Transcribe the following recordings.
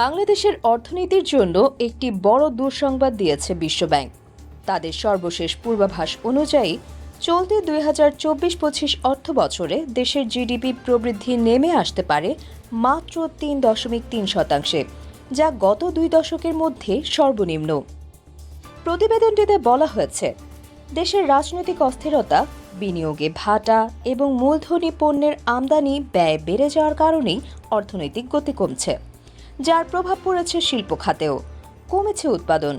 বাংলাদেশের অর্থনীতির জন্য একটি বড় দুঃসংবাদ দিয়েছে বিশ্বব্যাংক। তাদের সর্বশেষ পূর্বাভাস অনুযায়ী চলতি দুই হাজার চব্বিশ পঁচিশ অর্থ বছরে দেশের জিডিপি প্রবৃদ্ধি নেমে আসতে পারে মাত্র তিন দশমিক তিন শতাংশে, যা গত দুই দশকের মধ্যে সর্বনিম্ন। প্রতিবেদনটিতে বলা হয়েছে, দেশের রাজনৈতিক অস্থিরতা, বিনিয়োগে ভাটা এবং মূলধনী পণ্যের আমদানি ব্যয় বেড়ে যাওয়ার কারণেই অর্থনৈতিক গতি কমছে। যার প্রভাব পড়েছে শিল্প খাতেও। কমেছে উৎপাদন।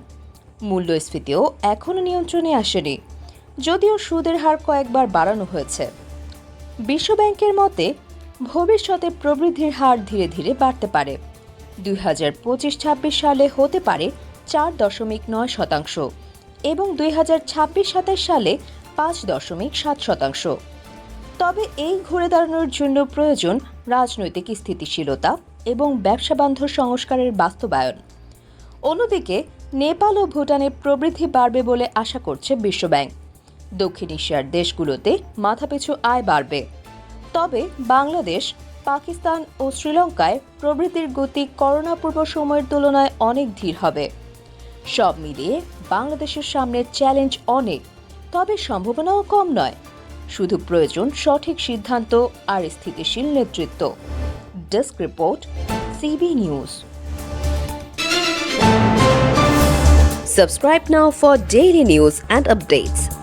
মূল্যস্ফীতিও এখনও নিয়ন্ত্রণে আসেনি। যদিও সুদের হার কয়েকবার বাড়ানো হয়েছে। বিশ্বব্যাংকের মতে, ভবিষ্যতে প্রবৃদ্ধির হার ধীরে ধীরে বাড়তে পারে। দুই হাজার পঁচিশ ছাব্বিশ সালে হতে পারে চার দশমিক নয় শতাংশ এবং দুই হাজার ছাব্বিশ সাতাশ সালে পাঁচ দশমিক সাত শতাংশ। তবে এই ঘুরে দাঁড়ানোর জন্য প্রয়োজন রাজনৈতিক স্থিতিশীলতা এবং ব্যবসা বান্ধব সংস্কারের বাস্তবায়ন। অন্যদিকে, নেপাল ও ভুটানে প্রবৃদ্ধি বাড়বে বলে আশা করছে বিশ্বব্যাংক। দক্ষিণ এশিয়ার দেশগুলোতে মাথাপিছু আয় বাড়বে। তবে বাংলাদেশ, পাকিস্তান ও শ্রীলঙ্কায় প্রবৃদ্ধির গতি করোনা পূর্ব সময়ের তুলনায় অনেক ধীর হবে। সব মিলিয়ে বাংলাদেশের সামনে চ্যালেঞ্জ অনেক, তবে সম্ভাবনাও কম নয়। শুধু প্রয়োজন সঠিক সিদ্ধান্ত আর স্থিতিশীল নেতৃত্ব। Desk Report, CB News. Subscribe now for daily news and updates.